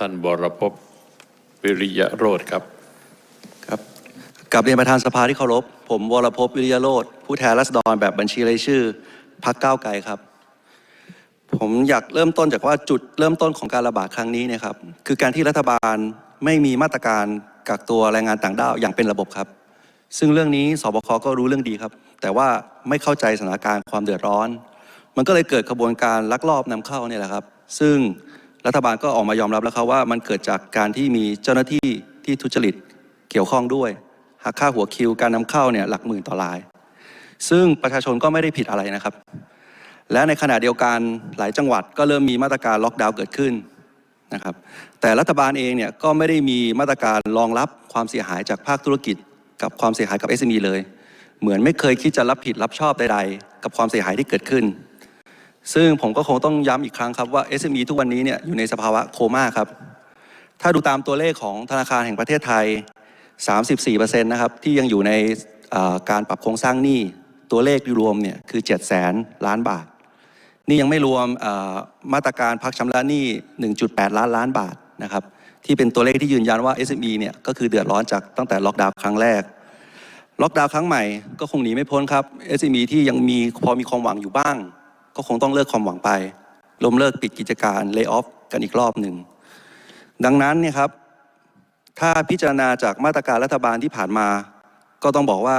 ท่านบรพพวิริยะโรธครับครับกับเรียนประธานสภาที่เคารพผมวรพพวิริยโรธผู้แทนรัษฎรแบบบัญชีรายชื่อพักก้าไกลครับ ผมอยากเริ่มต้นจากว่าจุดเริ่มต้นของการระบาดครั้งนี้เนี่ยครับคือการที่รัฐบาลไม่มีมาตรการกักตัวแรงงานต่างด้าวอย่างเป็นระบบครับ ซึ่งเรื่องนี้สบคก็รู้เรื่องดีครับ แต่ว่าไม่เข้าใจสถานการณ์ความเดือดร้อน มันก็เลยเกิดขบวนการลักลอบนำเข้าเนี่ยแหละครับ ซึ่ง รัฐบาลก็ออกมายอมรับแล้วครับว่ามันเกิดจากการที่มีเจ้าหน้าที่ที่ทุจริตเกี่ยวข้องด้วยหักค่าหัวคิวการนำเข้าเนี่ยหลักหมื่นต่อราย ซึ่งประชาชนก็ไม่ได้ผิดอะไรนะครับ และในขณะเดียวกันหลายจังหวัดก็เริ่มมีมาตรการล็อกดาวน์เกิดขึ้นนะครับ แต่รัฐบาลเองเนี่ยก็ไม่ได้มีมาตรการรองรับความเสียหายจากภาคธุรกิจ กับความเสียหายกับ SME เลย เหมือนไม่เคยคิดจะรับผิดรับชอบใดๆ กับความเสียหายที่เกิดขึ้น ซึ่งผมก็คงต้องย้ำอีกครั้งครับว่า SME ทุกวันนี้เนี่ยอยู่ในสภาวะโคม่าครับ ถ้าดูตามตัวเลขของธนาคารแห่งประเทศไทย 34%นะครับที่ยังอยู่ในการปรับโครงสร้างหนี้ตัวเลขรวมเนี่ยคือ 7 0 0แสนล้านบาท นี่ยังไม่รวมมาตรการพักชำระหนี้ 1.8 ล้านล้านบาทนะครับที่เป็นตัวเลขที่ยืนยันว่า SME เนี่ยก็คือเดือดร้อนจากตั้งแต่ล็อกดาวน์ครั้งแรก ล็อกดาวน์ครั้งใหม่ก็คงหนีไม่พ้นครับ SME ที่ยังมีพอมีความหวังอยู่บ้าง ก็คงต้องเลิกความหวังไปล้มเลิกปิดกิจการเลิกออฟกันอีกรอบหนึ่ง ดังนั้นเนี่ยครับ ถ้าพิจารณาจากมาตรการรัฐบาลที่ผ่านมา ก็ต้องบอกว่า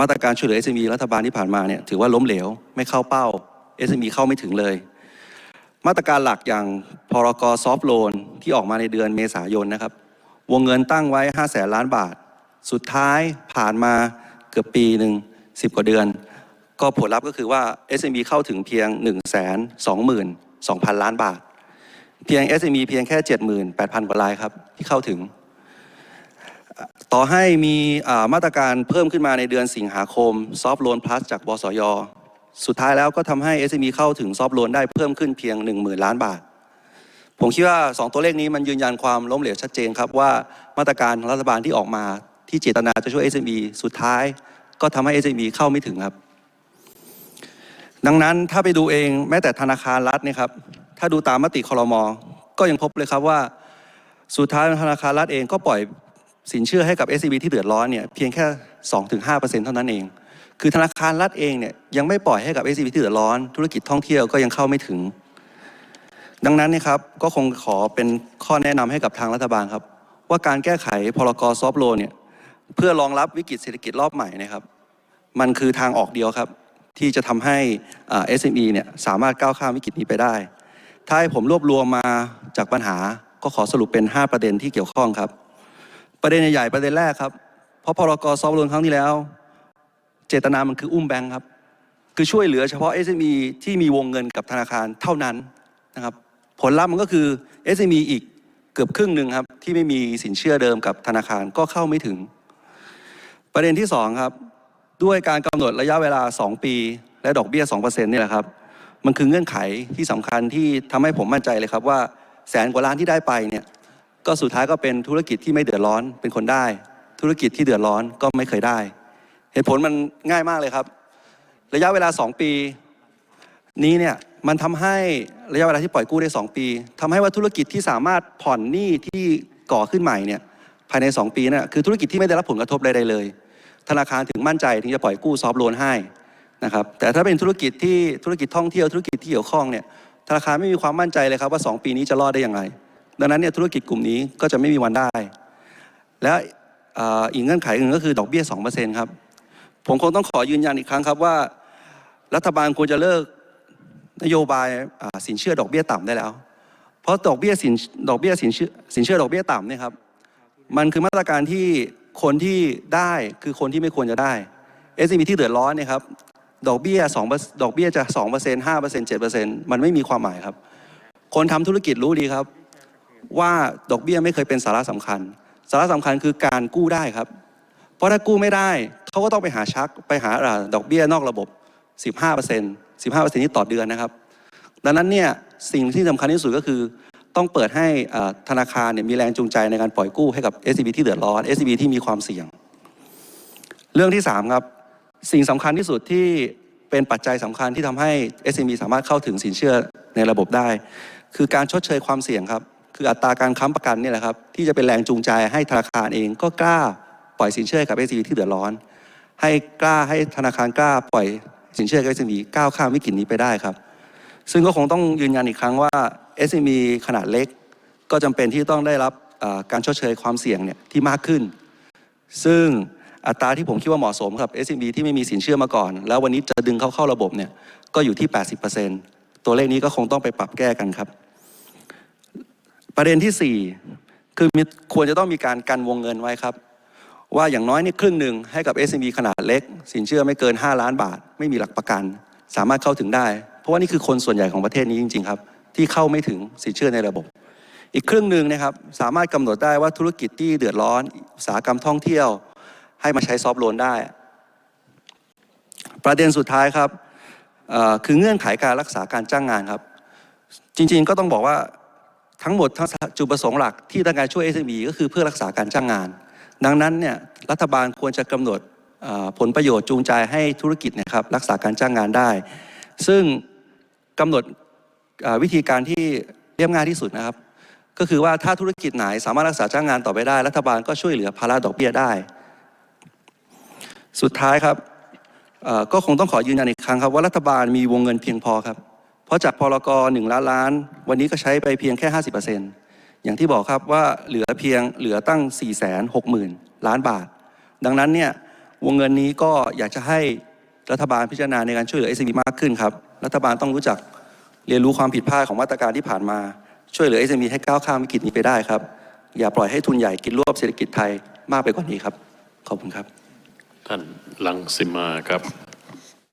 มาตรการช่วยเหลือ SME รัฐบาลที่ผ่านมาเนี่ยถือว่าล้มเหลวไม่เข้าเป้า SME เข้าไม่ถึงเลย มาตรการหลักอย่างพรกซอฟท์โลนที่ออกมาในเดือนเมษายนนะครับ วงเงินตั้งไว้5แสนล้านบาท สุดท้ายผ่านมาเกือบปีหนึ่ง10 กว่าเดือน ก็ผลลัพธ์ก็คือว่า SME เข้าถึงเพียง 1 2 2 0 0 0 ล้านบาท เพียง SME เพียงแค่ 78,000 กว่ารายครับที่เข้าถึง ต่อให้มีมาตรการเพิ่มขึ้นมาในเดือนสิงหาคมซอฟ t ์โลน plus จากบสย สุดท้ายแล้วก็ทำให้ SME เข้าถึงซอฟ t ์โลนได้เพิ่มขึ้นเพียง 10,000 ล้านบาท ผมคิดว่า 2 ตัวเลขนี้มันยืนยันความล้มเหลวชัดเจนครับว่ามาตรการรัฐบาลที่ออกมาที่เจตนาจะช่วย SME สุดท้าย ก็ทำให้ SME เข้าไม่ถึงครับ ดังนั้นถ้าไปดูเองแม้แต่ธนาคารรัฐเนี่ยครับถ้าดูตามมติคลมก็ยังพบเลยครับว่า สุดท้ายธนาคารรัฐเองก็ปล่อยสินเชื่อให้กับ SCB ที่เดือดร้อนเนี่ยเพียงแค่ 2-5%เท่านั้นเอง คือธนาคารรัฐเองเนี่ยยังไม่ปล่อยให้กับ SCB ที่เดือดร้อน ธุรกิจท่องเที่ยวก็ยังเข้าไม่ถึง ดังนั้นเนยครับก็คงขอเป็นข้อแนะนำให้กับทางรัฐบาลครับ ว่าการแก้ไขพรกซอฟโลนเนี่ยเพื่อรองรับวิกฤตเศรษฐกิจรอบใหม่นะครับ มันคือทางออกเดียวครับ ที่จะทำให้อ่า SME เนี่ยสามารถก้าวข้ามวิกฤตนี้ไปได้ ถ้าให้ผมรวบรวมมาจากปัญหาก็ขอสรุปเป็น 5 ประเด็นที่เกี่ยวข้องครับ ประเด็นใหญ่ๆประเด็นแรกครับ เพราะพรกซอฟต์โลนครั้งที่แล้ว เจตนามันคืออุ้มแบงค์ครับ คือช่วยเหลือเฉพาะ SME ที่มีวงเงินกับธนาคารเท่านั้นนะครับ ผลลัพธ์มันก็คือ SME อีกเกือบครึ่งหนึ่งครับ ที่ไม่มีสินเชื่อเดิมกับธนาคารก็เข้าไม่ถึง ประเด็นที่สองครับ ด้วยการกำหนดระยะเวลา 2 ปี และดอกเบี้ย 2%นี่แหละครับ มันคือเงื่อนไขที่สำคัญที่ทำให้ผมมั่นใจเลยครับว่าแสนกว่าล้านที่ได้ไปเนี่ยก็สุดท้ายก็เป็นธุรกิจที่ไม่เดือดร้อนเป็นคนได้ ธุรกิจที่เดือดร้อนก็ไม่เคยได้ เหตุผลมันง่ายมากเลยครับ ระยะเวลา 2 ปี นี้เนี่ยมันทำให้ระยะเวลาที่ปล่อยกู้ได้ 2 ปีทำให้ว่าธุรกิจที่สามารถผ่อนหนี้ที่ก่อขึ้นใหม่เนี่ยภายใน 2 ปีน่ะคือธุรกิจที่ไม่ได้รับผลกระทบใดๆเลย ธนาคารถึงมั่นใจถึงจะปล่อยกู้ซอฟต์โลนให้นะครับแต่ถ้าเป็นธุรกิจที่ธุรกิจท่องเที่ยวธุรกิจที่เกี่ยวข้องเนี่ยธนาคารไม่มีความมั่นใจเลยครับว่า 2 ปีนี้จะรอดได้อย่างไรดังนั้นเนี่ยธุรกิจกลุ่มนี้ก็จะไม่มีวันได้ และอีกเงื่อนไขหนึ่งก็คือดอกเบี้ย2%ครับผมคงต้องขอยืนยันอีกครั้งครับว่า รัฐบาลควรจะเลิกนโยบายสินเชื่อดอกเบี้ยต่ำได้แล้ว เพราะดอกเบี้ยสินดอกเบี้ยสินเชื่อสินเชื่อดอกเบี้ยต่ำเนี่ยครับมันคือมาตรการที่ คนที่ได้คือคนที่ไม่ควรจะได้ SME ที่เดือดร้อนเนี่ยครับดอกเบี้ย2ดอกเบี้ยจะ2% 5% 7%มันไม่มีความหมายครับ คนทำธุรกิจรู้ดีครับ ว่าดอกเบี้ยไม่เคยเป็นสาระสำคัญ สาระสำคัญคือการกู้ได้ครับ เพราะถ้ากู้ไม่ได้เขาก็ต้องไปหาชักไปหาดอกเบี้ยนอกระบบ 15% 15%นี้ต่อเดือนนะครับ ดังนั้นเนี่ยสิ่งที่สำคัญที่สุดก็คือ ต้องเปิดให้ธนาคารเนี่ยมีแรงจูงใจในการปล่อยกู้ให้กับ SCB ที่เดือดร้อน SCB ที่มีความเสี่ยง เรื่องที่ 3 ครับ สิ่งสำคัญที่สุดที่เป็นปัจจัยสำคัญที่ทำให้ SME สามารถเข้าถึงสินเชื่อในระบบได้ คือการชดเชยความเสี่ยงครับ คืออัตราการค้ำประกันนี่แหละครับ ที่จะเป็นแรงจูงใจให้ธนาคารเองก็กล้าปล่อยสินเชื่อกับ SME ที่เดือดร้อน ให้กล้าให้ธนาคารกล้าปล่อยสินเชื่อกับ SME ก้าวข้ามวิกฤตนี้ไปได้ครับ ซึ่งก็คงต้องยืนยันอีกครั้งว่า SME ขนาดเล็ก ก็จำเป็นที่ต้องได้รับการชดเชยความเสี่ยงเนี่ยที่มากขึ้น ซึ่งอัตราที่ผมคิดว่าเหมาะสมกับ SME ที่ไม่มีสินเชื่อมาก่อน แล้ววันนี้จะดึงเขาเข้าระบบเนี่ยก็อยู่ที่ 80%ตัวเลขนี้ก็คงต้องไปปรับแก้กันครับ ประเด็นที่ 4 คือควรจะต้องมีการกันวงเงินไว้ครับ ว่าอย่างน้อยนี่ครึ่งหนึ่งให้กับ SME ขนาดเล็ก สินเชื่อไม่เกิน 5 ล้านบาท ไม่มีหลักประกัน สามารถเข้าถึงได้ เพราะว่านี่คือคนส่วนใหญ่ของประเทศนี้จริง ๆ ครับ ที่เข้าไม่ถึงสินเชื่อในระบบ อีกครึ่งหนึ่งนะครับสามารถกำหนดได้ว่าธุรกิจที่เดือดร้อนอุตสาหกรรมท่องเที่ยว ให้มาใช้ซอฟต์โลนได้ ประเด็นสุดท้ายครับคือเงื่อนไขการรักษาการจ้างงานครับ จริงๆก็ต้องบอกว่าทั้งหมดทั้งจุดประสงค์หลักที่ต้องการช่วย SME ก็คือเพื่อรักษาการจ้างงาน ดังนั้นเนี่ยรัฐบาลควรจะกำหนดผลประโยชน์จูงใจให้ธุรกิจนะครับรักษาการจ้างงานได้ ซึ่งกำหนด วิธีการที่เรียบง่ายที่สุดนะครับ ก็คือว่าถ้าธุรกิจไหนสามารถรักษาจ้างงานต่อไปได้ รัฐบาลก็ช่วยเหลือภาระดอกเบี้ยได้ สุดท้ายครับก็คงต้องขอยืนยันอีกครั้งครับว่ารัฐบาลมีวงเงินเพียงพอครับ เพราะจากพรกหนึ่งล้านล้าน วันนี้ก็ใช้ไปเพียงแค่ 50%อย่างที่บอกครับว่าเหลือเพียงเหลือตั้ง 4 6 0 0 0 0 ล้านบาท ดังนั้นเนี่ยวงเงินนี้ก็อยากจะให้รัฐบาลพิจารณาในการช่วยเหลือ SME มากขึ้นครับ รัฐบาลต้องรู้จัก เรียนรู้ความผิดพลาดของมาตรการที่ผ่านมา ช่วยเหลือ SME ให้ก้าวข้ามวิกฤตนี้ไปได้ครับ อย่าปล่อยให้ทุนใหญ่กินรวบเศรษฐกิจไทยมากไปกว่านี้ครับ ขอบคุณครับ ท่านลังสิมาครับ